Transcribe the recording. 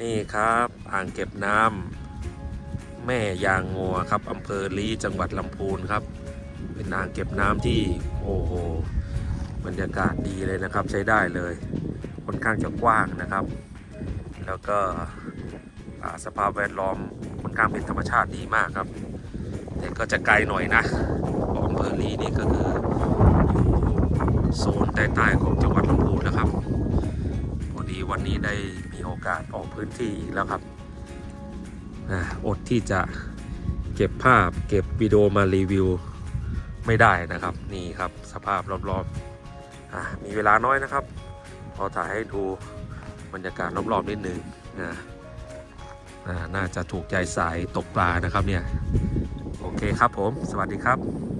นี่ครับอ่างเก็บน้ำแม่ยางงัวครับอำเภอลีจังหวัดลำพูนครับ เป็นอ่างเก็บน้ำที่โอ้โหบรรยากาศดีเลยนะครับใช้ได้เลยค่อนข้างจะกว้างนะครับ แล้วก็สภาพแวดล้อมค่อนข้างเป็นธรรมชาติดีมากครับ แต่ก็จะไกลหน่อยนะเพราะอำเภอลีนี่ก็คือโซนใต้ๆของจัง นี้ได้มีโอกาสออกพื้นที่อีกแล้วครับอดที่จะเก็บภาพเก็บวิดีโอมารีวิวไม่ได้นะครับ นี่ครับสภาพรอบๆอามีเวลาน้อยนะครับ พอถ่ายให้ดูบรรยากาศรอบๆนิดนึงนะอ่าน่าจะถูกใจสายตกปลานะครับเนี่ย โอเคครับผม สวัสดีครับ